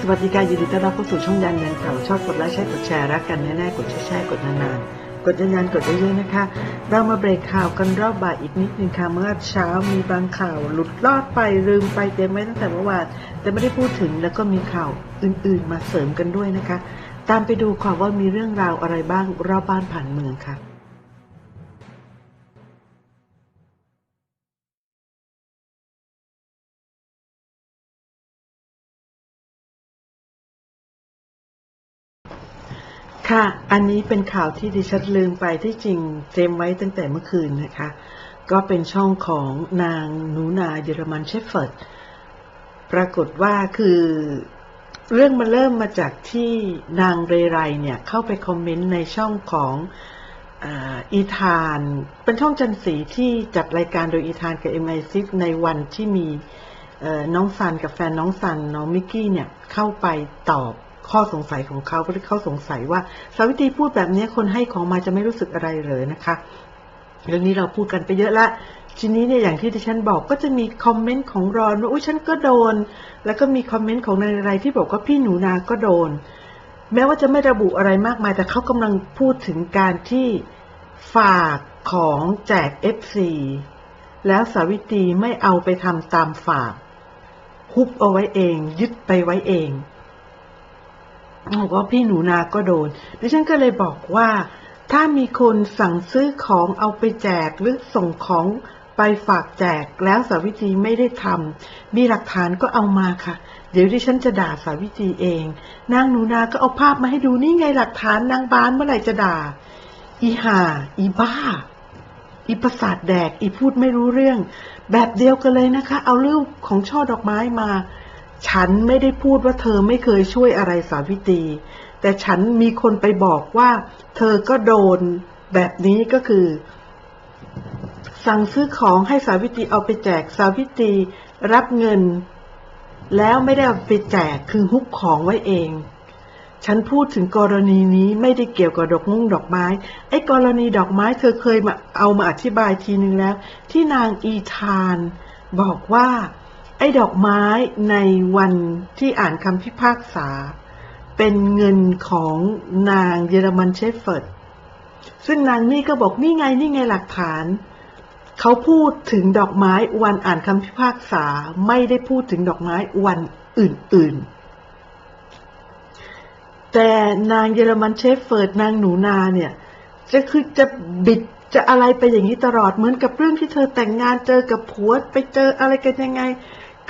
สวัสดีค่ะยินดีต้อนรับเข้าสู่ช่องยันยันข่าวชอบกดไลค์ใช้กดแชร์รักกันแน่ๆกดแชร์แช่กดนานๆกดยันยันกดเยอะๆนะคะ เรามาเบรกข่าวกันรอบบ่ายอีกนิดนึงค่ะเมื่อเช้ามีบางข่าวหลุดลอดไปลืมไปเต็มไว้ตั้งแต่เมื่อวานแต่ไม่ได้พูดถึงแล้วก็มีข่าวอื่นๆมาเสริมกันด้วยนะคะ ตามไปดูค่ะว่ามีเรื่องราวอะไรบ้างรอบบ้านผ่านเมืองค่ะ ค่ะ อันนี้เป็นข่าวที่ดิฉันลืมไปที่จริงเตรียมไว้ตั้งแต่เมื่อคืนนะคะ ก็เป็นช่องของนางหนูนาเยอรมันเชฟเฟิร์ด ปรากฏว่าคือเรื่องมันเริ่มมาจากที่นางเรไรเนี่ยเข้าไปคอมเมนต์ในช่องของอีธาน เป็นช่องจันสีที่จัดรายการโดยอีธานกับเอ็มไอซิในวันที่มีน้องซันกับแฟนน้องซันน้องมิกกี้เนี่ยเข้าไปตอบ ข้อสงสัยของเขาเพราะเขาสงสัยว่าสาวิตรีพูดแบบนี้คนให้ของมาจะไม่รู้สึกอะไรเลยนะคะเรื่องนี้เราพูดกันไปเยอะละทีนี้เนี่ยอย่างที่ดิฉันบอกก็จะมีคอมเมนต์ของรอนว่าอุ้ยฉันก็โดน แล้วก็มีคอมเมนต์ของนายอะไรที่บอกว่าพี่หนูนาก็โดน แม้ว่าจะไม่ระบุอะไรมากมาย แต่เขากำลังพูดถึงการที่ฝากของแจก FC แล้วสาวิตรีไม่เอาไปทำตามฝากฮุบเอาไว้เอง ยึดไปไว้เอง บอกว่าพี่หนูนาก็โดนดิฉันก็เลยบอกว่า ถ้ามีคนสั่งซื้อของเอาไปแจกหรือส่งของไปฝากแจกแล้วสาวิตรีไม่ได้ทำมีหลักฐานก็เอามาค่ะ เดี๋ยวดิฉันจะด่าสาวิตรีเอง นางหนูนาก็เอาภาพมาให้ดูนี่ไงหลักฐานนางบานเมื่อไหร่จะด่า อีห่า อีบ้า อีประสาทแดก อีพูดไม่รู้เรื่อง แบบเดียวกันเลยนะคะ เอารูปของช่อดอกไม้มา ฉันไม่ได้พูดว่าเธอไม่เคยช่วยอะไรสาวิตรีแต่ฉันมีคนไปบอกว่า เธอก็โดนแบบนี้ก็คือ สั่งซื้อของให้สาวิตรีเอาไปแจกสาวิตรีรับเงิน แล้วไม่ได้ไปแจกคือฮุบของไว้เอง ฉันพูดถึงกรณีนี้ไม่ได้เกี่ยวกับดอกมุ้งดอกไม้ ไอ้กรณีดอกไม้เธอเคยมาเอามาอธิบายทีนึงแล้ว ที่นางอีธาน บอกว่า อ้ดอกไม้ในวันที่อ่านคำพิพากษา เป็นเงินของนางเยอรมันเชฟเฟิร์ดซึ่งนางนี่ก็บอกนี่ไงนี่ไงหลักฐาน เขาพูดถึงดอกไม้วันอ่านคำพิพากษาไม่ได้พูดถึงดอกไม้วันอื่นๆ แต่นางเยอรมันเชฟเฟิร์ดนางหนูนาเนี่ยจะคือจะบิดจะอะไรไปอย่างนี้ตลอดเหมือนกับเรื่องที่เธอแต่งงานเจอกับผัวไปเจออะไรกันยังไง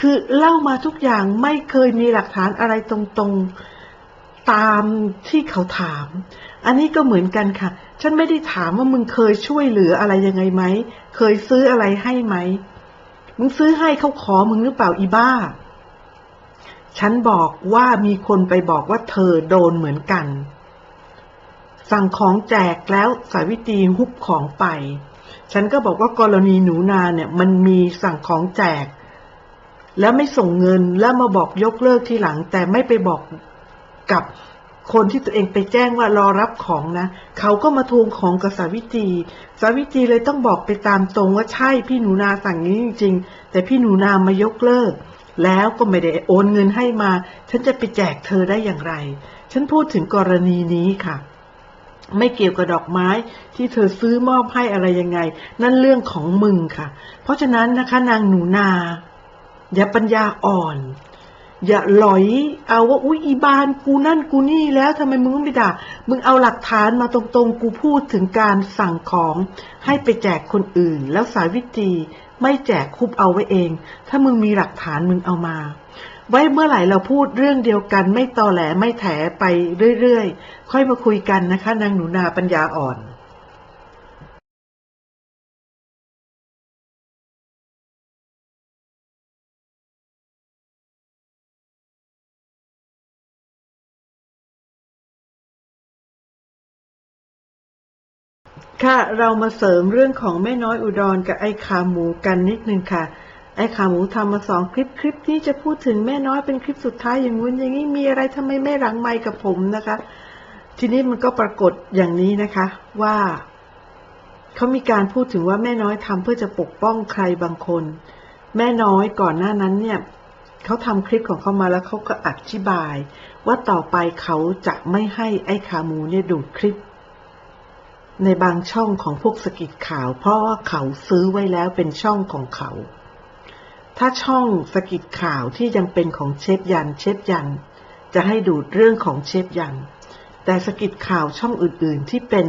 คือเล่ามาทุกอย่างไม่เคยมีหลักฐานอะไรตรงๆตามที่เขาถาม อันนี้ก็เหมือนกันค่ะ ฉันไม่ได้ถามว่ามึงเคยช่วยเหลืออะไรยังไงไหม เคยซื้ออะไรให้ไหม มึงซื้อให้เขาขอมึงหรือเปล่าอีบ้า ฉันบอกว่ามีคนไปบอกว่าเธอโดนเหมือนกัน สั่งของแจกแล้วสาวิตรีฮุบของไป ฉันก็บอกว่ากรณีหนูนาเนี่ย มันมีสั่งของแจก แล้วไม่ส่งเงินแล้วมาบอกยกเลิกทีหลัง แต่ไม่ไปบอกกับคนที่ตัวเองไปแจ้งว่ารอรับของนะ เขาก็มาทวงของกับสาวิตีสาวิตีเลยต้องบอกไปตามตรงว่าใช่พี่หนูนาสั่งนี้จริงๆ แต่พี่หนูนามายกเลิก แล้วก็ไม่ได้โอนเงินให้มา ฉันจะไปแจกเธอได้อย่างไร ฉันพูดถึงกรณีนี้ค่ะ ไม่เกี่ยวกับดอกไม้ที่เธอซื้อมอบให้อะไรยังไง นั่นเรื่องของมึงค่ะ เพราะฉะนั้นนะคะนางหนูนา อย่าปัญญาอ่อน อย่าหลอย เอาว่าอุ้ยอีบานกูนั่นกูนี่แล้วทำไมมึงไม่ด่า มึงเอาหลักฐานมาตรงๆ กูพูดถึงการสั่งของให้ไปแจกคนอื่น แล้วสาวิตรีไม่แจกคุบเอาไว้เอง ถ้ามึงมีหลักฐานมึงเอามา ไว้เมื่อไหร่เราพูดเรื่องเดียวกันไม่ตอแหลไม่แถไปเรื่อยๆ ค่อยมาคุยกันนะคะนางหนูนาปัญญาอ่อน ค่ะ เรามาเสริมเรื่องของแม่น้อยอุดรกับไอ้ขาหมูกันนิดนึงค่ะ ไอ้ขาหมูทำมาสองคลิปคลิปนี้จะพูดถึงแม่น้อยเป็นคลิปสุดท้ายอย่างงู้นอย่างนี้มีอะไรทำไมไม่หลังไมค์กับผมนะคะ ทีนี้มันก็ปรากฏอย่างนี้นะคะว่าเขามีการพูดถึงว่าแม่น้อยทำเพื่อจะปกป้องใครบางคน แม่น้อยก่อนหน้านั้นเนี่ยเขาทำคลิปของเขามาแล้วเขาก็อธิบาย ว่าต่อไปเขาจะไม่ให้ไอ้ขาหมูเนี่ยดูดคลิป ในบางช่องของพวกสกิดข่าว เพราะว่าเขาซื้อไว้แล้วเป็นช่องของเขา ถ้าช่องสกิดข่าวที่ยังเป็นของเชฟยันเชฟยัน จะให้ดูดเรื่องของเชฟยัน แต่สกิดข่าวช่องอื่นๆที่เป็น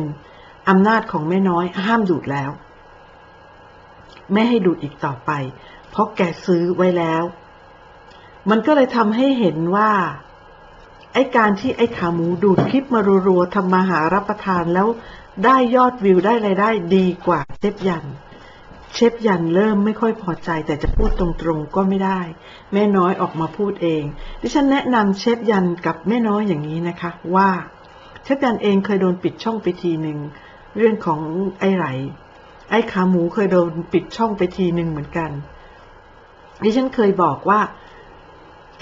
อำนาจของแม่น้อยห้ามดูดแล้ว ไม่ให้ดูดอีกต่อไป เพราะแกซื้อไว้แล้ว มันก็เลยทำให้เห็นว่าไอ้การที่ไอ้ขาหมูดูดคลิปมารัวๆทำมาหารับประทานแล้ว ได้ยอดวิวได้รายได้ดีกว่าเชฟยัน เชฟยันเริ่มไม่ค่อยพอใจ แต่จะพูดตรงๆก็ไม่ได้ แม่น้อยออกมาพูดเอง ดิฉันแนะนำเชฟยันกับแม่น้อยอย่างนี้นะคะ ว่า เชฟยันเองเคยโดนปิดช่องไปทีหนึ่งเรื่องของไอ้ไหลไอ้ขาหมูเคยโดนปิดช่องไปทีหนึ่งเหมือนกัน ดิฉันเคยบอกว่า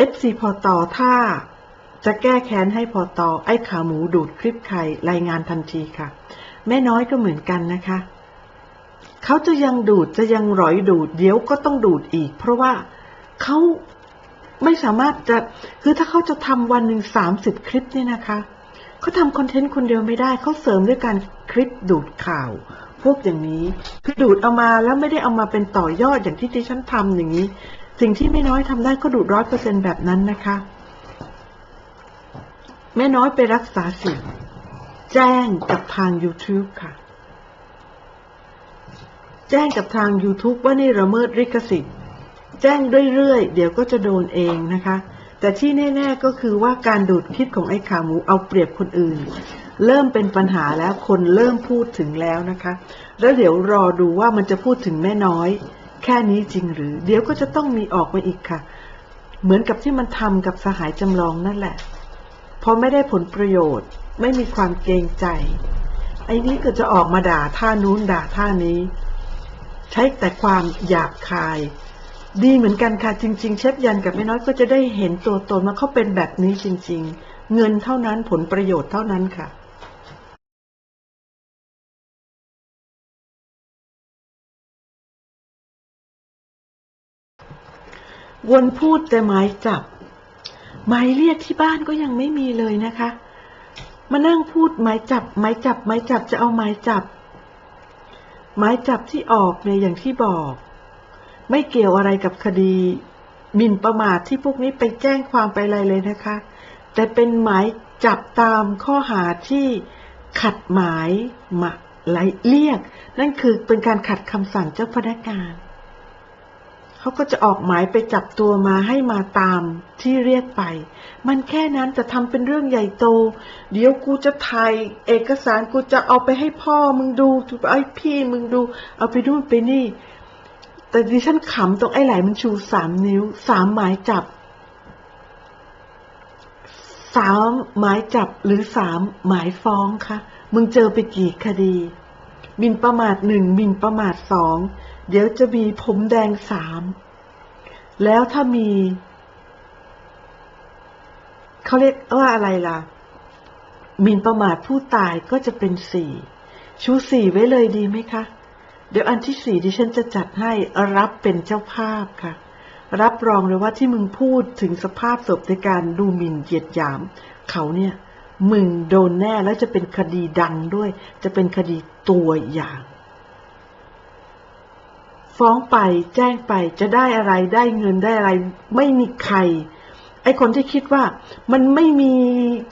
FC พอตอถ้า จะแก้แค้นให้พอตอไอ้ขาหมูดูดคลิปใครรายงานทันทีค่ะ แม่น้อยก็เหมือนกันนะคะ เขาจะยังดูดจะยังร้อยดูด เดี๋ยวก็ต้องดูดอีก เพราะว่าเขาไม่สามารถจะคือถ้าเขาจะทำวันหนึ่งสามสิบคลิปเนี่ยนะคะเขาทำคอนเทนต์คนเดียวไม่ได้เขาเสริมด้วยการคลิปดูดข่าว พวกอย่างนี้คือดูดเอามาแล้วไม่ได้เอามาเป็นต่อยอดอย่างที่ดิฉันทำอย่างนี้ สิ่งที่ไม่น้อยทำได้ก็ดูดร้อยเปอร์เซ็นแบบนั้นนะคะ แม่น้อยไปรักษาสิแจ้งกับทาง YouTube ค่ะ แจ้งกับทาง YouTube ว่านี่ระเมิดลิขสิทธิ์ แจ้งเรื่อยๆ เดี๋ยวก็จะโดนเองนะคะ แต่ที่แน่ ๆก็คือว่าการดูดคลิปของไอ้ขาหมูเอาเปรียบคนอื่น เริ่มเป็นปัญหาแล้วคนเริ่มพูดถึงแล้วนะคะ แล้วเดี๋ยวรอดูว่ามันจะพูดถึงแม่น้อย แค่นี้จริงหรือ เดี๋ยวก็จะต้องมีออกมาอีกค่ะ เหมือนกับที่มันทำกับสหายจำลองนั่นแหละ พอไม่ได้ผลประโยชน์ ไม่มีความเกรงใจ ไอ้นี้ก็จะออกมาด่าท่านู้นด่าท่านี้ ใช้แต่ความหยาบคาย ดีเหมือนกันค่ะจริง ๆ เชฟยันกับแม่น้อยก็จะได้เห็นตัวตนว่าเขาเป็นแบบนี้จริง ๆ เงินเท่านั้นผลประโยชน์เท่านั้นค่ะวนพูดแต่หมายจับ หมายเรียกที่บ้านก็ยังไม่มีเลยนะคะ มานั่งพูดหมายจับหมายจับหมายจับจะเอาหมายจับ หมายจับที่ออกเนี่ยอย่างที่บอก ไม่เกี่ยวอะไรกับคดีหมิ่นประมาทที่พวกนี้ไปแจ้งความไปอะไรเลยนะคะ แต่เป็นหมายจับตามข้อหาที่ขัดหมายมาไลเรียก นั่นคือเป็นการขัดคำสั่งเจ้าพนักงาน เขาก็จะออกหมายไปจับตัวมาให้มาตามที่เรียกไป มันแค่นั้นจะทำเป็นเรื่องใหญ่โต เดี๋ยวกูจะถ่ายเอกสารกูจะเอาไปให้พ่อมึงดูไอ้พี่มึงดู เอาไปนู่นไปนี่ แต่ดิฉันขำตรงไอ้ไหลมันชูสามนิ้วสามหมายจับสามหมายจับหรือสามหมายฟ้องคะมึงเจอไปกี่คดี หมินประมาทหนึ่งหมินประมาทสองเดี๋ยวจะมีผมแดงสามแล้วถ้ามี เขาเรียกว่าอะไรล่ะมินประมาทผู้ตายก็จะเป็นสี่ชูสี่ไว้เลยดีไหมคะ เดี๋ยวอันที่สี่ดิฉันจะจัดให้รับเป็นเจ้าภาพค่ะ รับรองเลยว่าที่มึงพูดถึงสภาพศพในการดูหมิ่นเหยียดหยาม เขาเนี่ย มึงโดนแน่แล้วจะเป็นคดีดังด้วย จะเป็นคดีตัวอย่าง ฟ้องไปแจ้งไปจะได้อะไรได้เงินได้อะไร ไม่มีใคร ไอคนที่คิดว่า มันไม่มี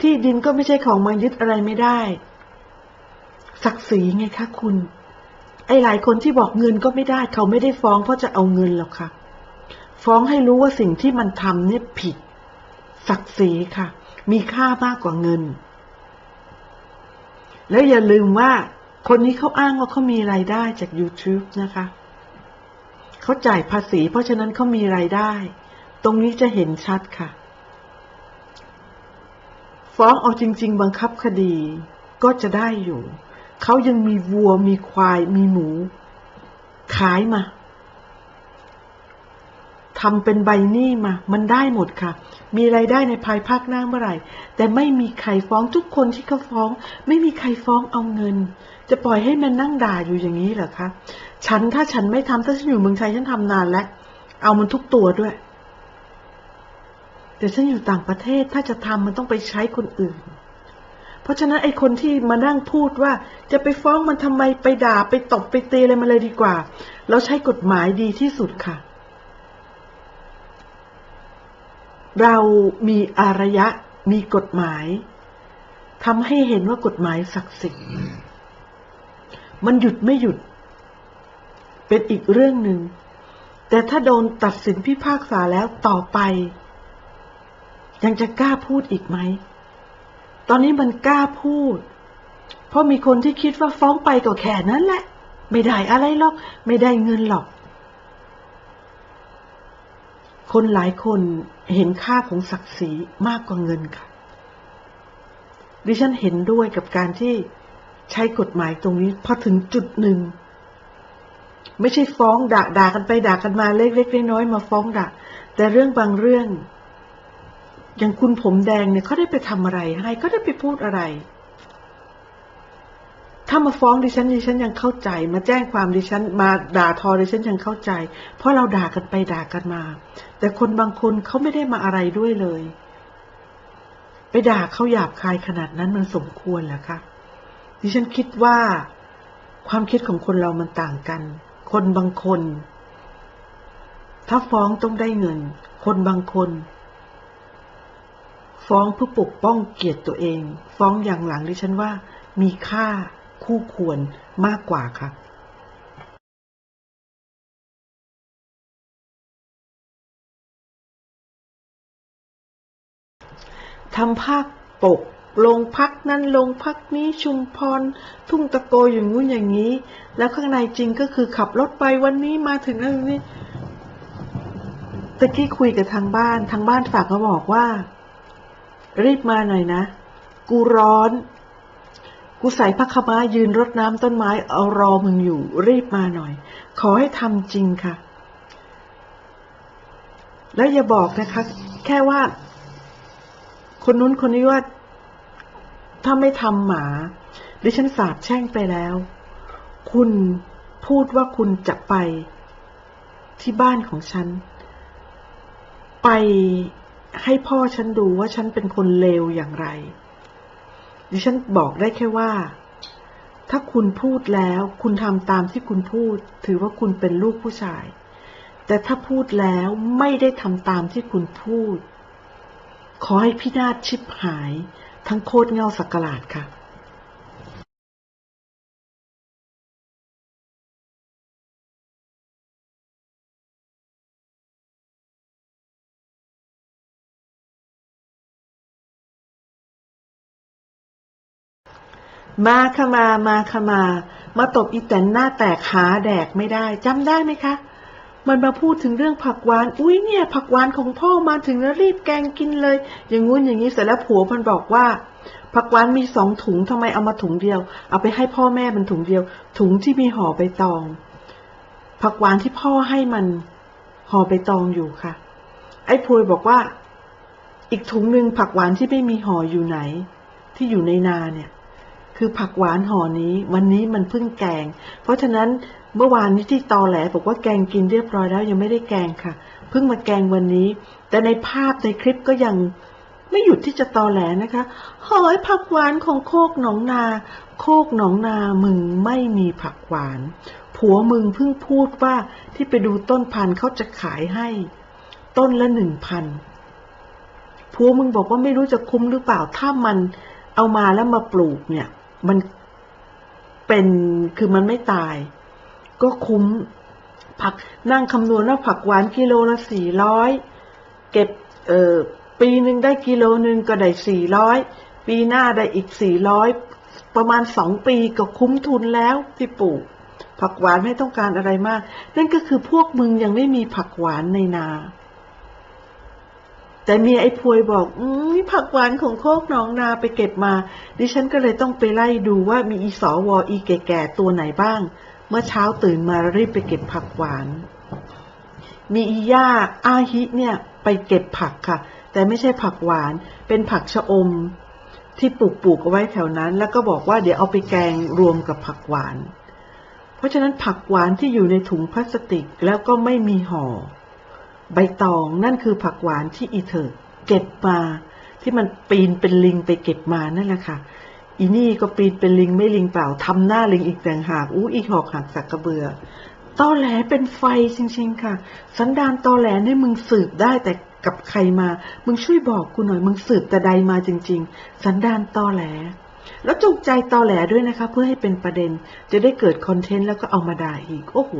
ที่ดินก็ไม่ใช่ของมายึดอะไรไม่ได้ศักดิ์ศรีไงคะคุณ ไอหลายคนที่บอกเงินก็ไม่ได้เขาไม่ได้ฟ้องเพราะจะเอาเงินหรอกค่ะ ฟ้องให้รู้ว่าสิ่งที่มันทำเนี่ยผิด ศักดิ์ศรีค่ะ มีค่ามากกว่าเงิน แล้วอย่าลืมว่าคนนี้เขาอ้างว่าเขามีรายได้จาก YouTube นะคะ เขาจ่ายภาษี เพราะฉะนั้นเขามีรายได้ ตรงนี้จะเห็นชัดค่ะ ฟ้องเอาจริง ๆ บังคับคดีก็จะได้อยู่ เขายังมีวัวมีควายมีหมู ขายมา ทำเป็นใบหนี้มา มันได้หมดค่ะ มีไรายได้ในภายภาคหน้าเมื่อไหร่ แต่ไม่มีใครฟ้องทุกคนที่เขาฟ้อง ไม่มีใครฟ้องเอาเงิน จะปล่อยให้มันนั่งด่าอยู่อย่างนี้เหรอคะ ฉันถ้าฉันไม่ทำถ้าฉันอยู่เมืองไทยฉันทำนานแล้ว เอามันทุกตัวด้วย แต่ฉันอยู่ต่างประเทศถ้าจะทำมันต้องไปใช้คนอื่น เพราะฉะนั้นไอ้คนที่มานั่งพูดว่า จะไปฟ้องมันทำไมไปด่าไปตบไปตีอะไรมาเลยดีกว่า เราใช้กฎหมายดีที่สุดค่ะ เรามีอารยะ มีกฎหมายทำให้เห็นว่ากฎหมายศักดิ์สิทธิ์มันหยุดไม่หยุด เป็นอีกเรื่องหนึ่ง แต่ถ้าโดนตัดสินพิพากษาแล้วต่อไป ยังจะกล้าพูดอีกไหม ตอนนี้มันกล้าพูด เพราะมีคนที่คิดว่าฟ้องไปก็แค่นั้นแหละ ไม่ได้อะไรหรอก ไม่ได้เงินหรอก คนหลายคน เห็นค่าของศักดิ์ศรีมากกว่าเงินค่ะ ดิฉันเห็นด้วยกับการที่ใช้กฎหมายตรงนี้พอถึงจุดหนึ่ง ไม่ใช่ฟ้องด่าด่ากันไปด่ากันมาเล็กๆน้อยๆมาฟ้องด่าแต่เรื่องบางเรื่อง อย่างคุณผมแดงเนี่ยเขาได้ไปทำอะไรให้เขาได้ไปพูดอะไร ถ้ามาฟ้องดิฉันดิฉันยังเข้าใจ มาแจ้งความดิฉันมาด่าทอดิฉันยังเข้าใจ เพราะเราด่ากันไปด่ากันมา แต่คนบางคนเขาไม่ได้มาอะไรด้วยเลย ไปด่าเขาหยาบคายขนาดนั้นมันสมควรเหรอคะดิฉันคิดว่าความคิดของคนเรามันต่างกัน คนบางคน ถ้าฟ้องต้องได้เงิน คนบางคน ฟ้องเพื่อปกป้องเกียรติตัวเอง ฟ้องอย่างหลังดิฉันว่ามีค่า คู่ควรมากกว่าค่ะทำภาคปกลงพักนั้นลงพักนี้ชุมพร ทุ่งตะโกอย่างงู้นอย่างนี้ แล้วข้างในจริงก็คือขับรถไปวันนี้มาถึงนั่นนี่ตะกี้คุยกับทางบ้าน ทางบ้านฝากมาบอกว่า รีบมาหน่อยนะ กูร้อน กูใส่พักขม้ายืนรดน้ำต้นไม้เอารอมึงอยู่รีบมาหน่อย ขอให้ทำจริงค่ะ แล้วอย่าบอกนะคะ แค่ว่า คนนู้นคนนี้ว่า ถ้าไม่ทำหมา ดิฉันสาบแช่งไปแล้ว คุณพูดว่าคุณจะไป ที่บ้านของฉัน ไปให้พ่อฉันดูว่าฉันเป็นคนเลวอย่างไร ดิฉันบอกได้แค่ว่า ถ้าคุณพูดแล้ว คุณทำตามที่คุณพูด ถือว่าคุณเป็นลูกผู้ชาย แต่ถ้าพูดแล้วไม่ได้ทำตามที่คุณพูด ขอให้พินาศชิบหาย ทั้งโคตรเงาสักกลาดค่ะ มาค่ะมามาค่ะมา มาตบอีแตนหน้าแตกหาแดกไม่ได้จำได้ไหมคะ มันมาพูดถึงเรื่องผักหวาน อุ้ยเนี่ย ผักหวานของพ่อมาถึงแล้วรีบแกงกินเลย อย่างงู้นอย่างนี้เสร็จแล้วผัวมันบอกว่า ผักหวานมีสองถุงทำไมเอามาถุงเดียว เอาไปให้พ่อแม่มันถุงเดียว ถุงที่มีห่อใบตอง ผักหวานที่พ่อให้มันห่อใบตองอยู่ค่ะ ไอ้พวยบอกว่า อีกถุงหนึ่งผักหวานที่ไม่มีห่ออยู่ไหน ที่อยู่ในนาเนี่ย คือผักหวานห่อนี้ วันนี้มันเพิ่งแกง เพราะฉะนั้นเมื่อวานนี้ที่ตอแหลบอกว่าแกงกินเรียบร้อยแล้วยังไม่ได้แกงค่ะ เพิ่งมาแกงวันนี้ แต่ในภาพในคลิปก็ยังไม่หยุดที่จะตอแหลนะคะหอยผักหวานของโคกหนองนา โคกหนองนามึงไม่มีผักหวาน ผัวมึงเพิ่งพูดว่าที่ไปดูต้นพันธุ์เขาจะขายให้ ต้นละหนึ่งพันผัวมึงบอกว่าไม่รู้จะคุ้มหรือเปล่าถ้ามันเอามาแล้วมาปลูกเนี่ย มันเป็นคือมันไม่ตาย ก็คุ้ม ผักนั่งคำนวณว่าผักหวานกิโลละสี่ร้อยเก็บเอ่อปีหนึ่งได้กิโลหนึ่งก็ได้สี่ร้อยปีหน้าได้อีกสี่ร้อยประมาณสองปีก็คุ้มทุนแล้วที่ปลูกผักหวานไม่ต้องการอะไรมาก นั่นก็คือพวกมึงยังไม่มีผักหวานในนา แต่มีไอ้พวยบอก อืมผักหวานของโคกหนองนาไปเก็บมา ดิฉันก็เลยต้องไปไล่ดูว่ามีอีสอวออีแก่ๆตัวไหนบ้าง เมื่อเช้าตื่นมารีบไปเก็บผักหวาน มีอีย่าอาฮิเนี่ยไปเก็บผักค่ะ แต่ไม่ใช่ผักหวาน เป็นผักชะอม ที่ปลูกปลูกเอาไว้แถวนั้น แล้วก็บอกว่าเดี๋ยวเอาไปแกงรวมกับผักหวาน เพราะฉะนั้นผักหวานที่อยู่ในถุงพลาสติกแล้วก็ไม่มีห่อ ใบตองนั่นคือผักหวานที่อีเถิดเก็บมา ที่มันปีนเป็นลิงไปเก็บมานั่นแหละค่ะ อีนี่ก็ปีนเป็นลิงไม่ลิงเปล่าทำหน้าลิงอีกแต่างหากอู้อีหอกหักสักกระเบือตอแหลเป็นไฟจริง ๆ ค่ะ สันดานตอแหลนี่มึงสืบได้แต่กับใครมา มึงช่วยบอกกูหน่อยมึงสืบแต่ใดมาจริง ๆ สันดานตอแหล แล้วจงใจตอแหลด้วยนะคะ เพื่อให้เป็นประเด็น จะได้เกิดคอนเทนต์แล้วก็เอามาด่าอีก โอ้โห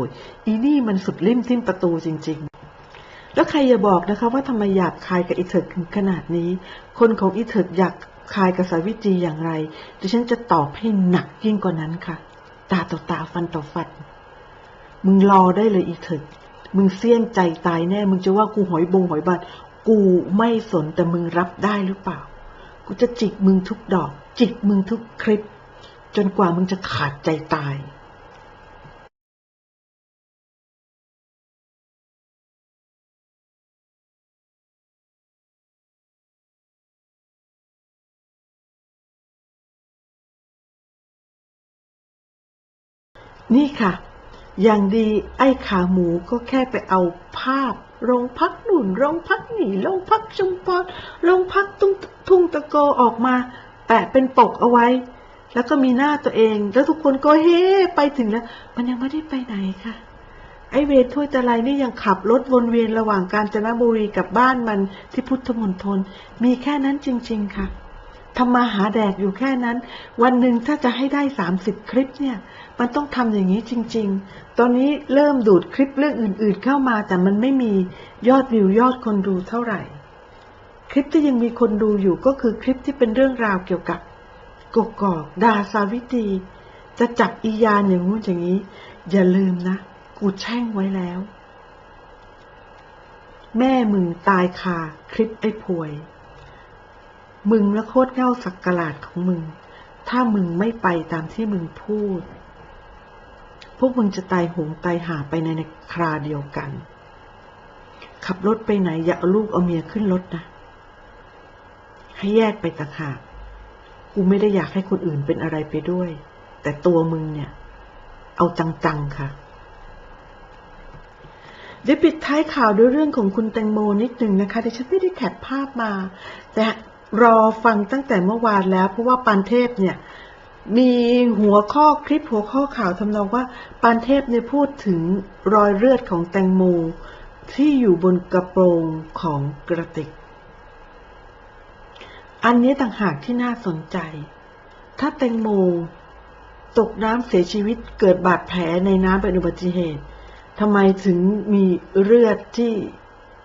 อีนี่มันสุดลิ่มทิ่มประตูจริง ๆ แล้วใครอย่าบอกนะคะว่าทำไมหยาบคายกับอีเถิกถึงขนาดนี้ คนของอีเถิกอยากคายกับสาวิตรีอย่างไรดิฉันจะตอบให้หนักยิ่งกว่านั้นค่ะ ตาต่อตาฟันต่อฟัน มึงรอได้เลยอีเถิกมึงเสี่ยงใจตายแน่ มึงจะว่ากูหอยบงหอยบานกูไม่สนแต่มึงรับได้หรือเปล่า กูจะจิกมึงทุกดอก จิกมึงทุกคลิป จนกว่ามึงจะขาดใจตาย นี่ค่ะ อย่างดีไอ้ขาหมูก็แค่ไปเอาภาพโรงพักหนุนโรงพักหนีโรงพักชุมพรโรงพักตุ้งทุ่งตะโกออกมา แปะเป็นปกเอาไว้ แล้วก็มีหน้าตัวเอง แล้วทุกคนก็เฮ้ไปถึงแล้ว มันยังไม่ได้ไปไหนค่ะ ไอเวรถ้วยตะไลนี่ยังขับรถวนเวียนระหว่างกาญจนบุรีกับบ้านมันที่พุทธมณฑลมีแค่นั้นจริง ๆ ค่ะ ทำมาหาแดกอยู่แค่นั้น วันหนึ่งถ้าจะให้ได้สามสิบคลิปเนี่ย มันต้องทำอย่างนี้จริง ๆ ตอนนี้เริ่มดูดคลิปเรื่องอื่นๆเข้ามาแต่มันไม่มียอดวิวยอดคนดูเท่าไหร่ คลิปที่ยังมีคนดูอยู่ก็คือคลิปที่เป็นเรื่องราวเกี่ยวกับกกอกดาสาวิตีจะจับอียานอย่างงู้นอย่างนี้ อย่าลืมนะ กูแช่งไว้แล้ว แม่มึงตายคาคลิปไอ้พวย มึงและโคตรเง่าสักกลาดของมึง ถ้ามึงไม่ไปตามที่มึงพูด พวกมึงจะตายหงตายหาไปในในคราเดียวกัน ขับรถไปไหนอย่าเอาลูกเอาเมียขึ้นรถนะ ให้แยกไปต่างหากกูไม่ได้อยากให้คนอื่นเป็นอะไรไปด้วย แต่ตัวมึงเนี่ย เอาจังๆค่ะเดี๋ยวปิดท้ายข่าวด้วยเรื่องของคุณแตงโมนิดหนึ่งนะคะดิฉันไม่ได้แคปภาพมา แต่ รอฟังตั้งแต่เมื่อวานแล้ว เพราะว่าปานเทพเนี่ยมีหัวข้อคลิปหัวข้อข่าวทำนองว่าปานเทพเนี่ยพูดถึงรอยเลือดของแตงโมที่อยู่บนกระโปรงของกระติก อันนี้ต่างหากที่น่าสนใจ ถ้าแตงโมตกน้ำเสียชีวิตเกิดบาดแผลในน้ำเป็นอุบัติเหตุทำไมถึงมีเลือดที่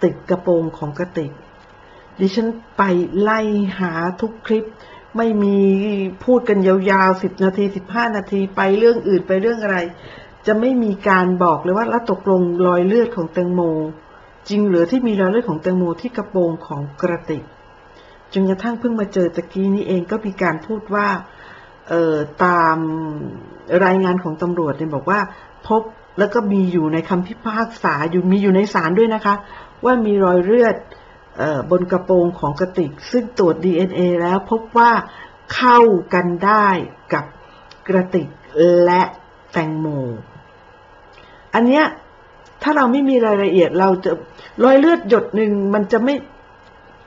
ติดกระโปรงของกระติก ดิฉันไปไล่หาทุกคลิป ไม่มีพูดกันยาวๆสิบนาทีสิบห้านาทีไปเรื่องอื่นไปเรื่องอะไร จะไม่มีการบอกเลยว่าแล้วตกลงรอยเลือดของแตงโม จริงหรือที่มีรอยเลือดของแตงโมที่กระโปรงของกระติกจนกระทั่งเพิ่งมาเจอตะกี้นี้เองก็มีการพูดว่าเอ่อตามรายงานของตำรวจเนี่ยบอกว่า พบแล้วก็มีอยู่ในคำพิพากษาอยู่มีอยู่ในศาลด้วยนะคะ ว่ามีรอยเลือด บนกระโปรงของกระติก ซึ่งตรวจ DNA แล้วพบว่าเข้ากันได้กับกระติกและแตงโม อันเนี้ยถ้าเราไม่มีรายละเอียดเราจะรอยเลือดหยดหนึ่งมันจะไม่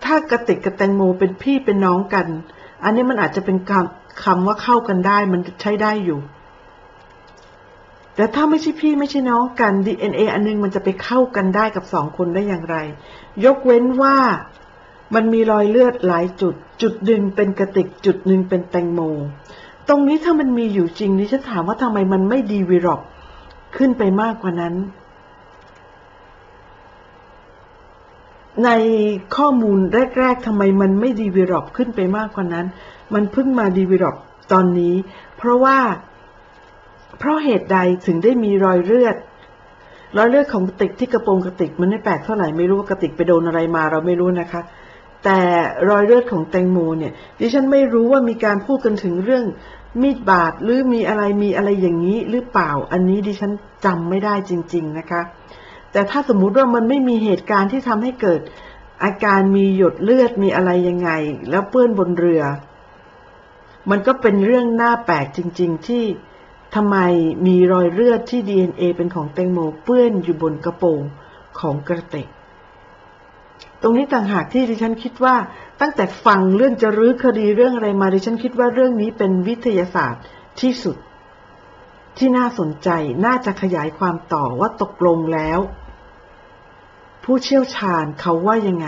ถ้ากระติกกับแตงโมเป็นพี่เป็นน้องกัน อันนี้มันอาจจะเป็นคำคำว่าเข้ากันได้มันใช้ได้อยู่ แต่ถ้าไม่ใช่พี่ไม่ใช่น้องกัน DNA อันนึงมันจะไปเข้ากันได้กับสองคนได้อย่างไร ยกเว้นว่ามันมีรอยเลือดหลายจุด จุดหนึ่งเป็นกระติก จุดหนึ่งเป็นแตงโม ตรงนี้ถ้ามันมีอยู่จริงนี่ฉันถามว่าทำไมมันไม่ดีวีรอบขึ้นไปมากกว่านั้น ในข้อมูลแรก ๆทำไมมันไม่ดีวีรอบขึ้นไปมากกว่านั้น มันเพิ่งมาดีวีรอบตอนนี้ เพราะว่า เพราะเหตุใดถึงได้มีรอยเลือด รอยเลือดของกระติกที่กระโปรงกระติกมันไม่แปลกเท่าไหร่ไม่รู้ว่ากระติกไปโดนอะไรมาเราไม่รู้นะคะ แต่รอยเลือดของแตงโมเนี่ย ดิฉันไม่รู้ว่ามีการพูดกันถึงเรื่องมีดบาดหรือมีอะไรมีอะไรอย่างนี้หรือเปล่า อันนี้ดิฉันจำไม่ได้จริง ๆนะคะ แต่ถ้าสมมุติว่ามันไม่มีเหตุการณ์ที่ทำให้เกิด อาการมีหยดเลือดมีอะไรยังไง แล้วเปื้อนบนเรือ มันก็เป็นเรื่องน่าแปลกจริง ๆ ที่ ทำไมมีรอยเลือดที่ DNA เป็นของแตงโมเปื้อนอยู่บนกระโปรงของกระติกตรงนี้ต่างหากที่ดิฉันคิดว่า ตั้งแต่ฟังเรื่องจะรื้อคดีเรื่องอะไรมาดิฉันคิดว่าเรื่องนี้เป็นวิทยาศาสตร์ที่สุด ที่น่าสนใจน่าจะขยายความต่อว่าตกลงแล้ว ผู้เชี่ยวชาญเขาว่ายังไง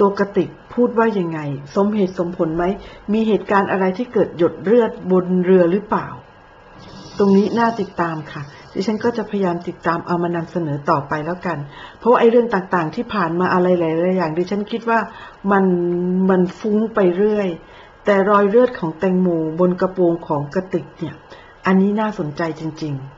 ตัวกระติกพูดว่ายังไง สมเหตุสมผลไหมมีเหตุการณ์อะไรที่เกิดหยดเลือดบนเรือหรือเปล่า ตรงนี้น่าติดตามค่ะ ดิฉันก็จะพยายามติดตามเอามานำเสนอต่อไปแล้วกัน เพราะว่าไอ้เรื่องต่างๆ ที่ผ่านมาอะไรหลายๆอย่าง ดิฉันคิดว่ามันมันฟุ้งไปเรื่อย แต่รอยเลือดของแตงโมบนกระโปรงของกระติกเนี่ย อันนี้น่าสนใจจริง ๆ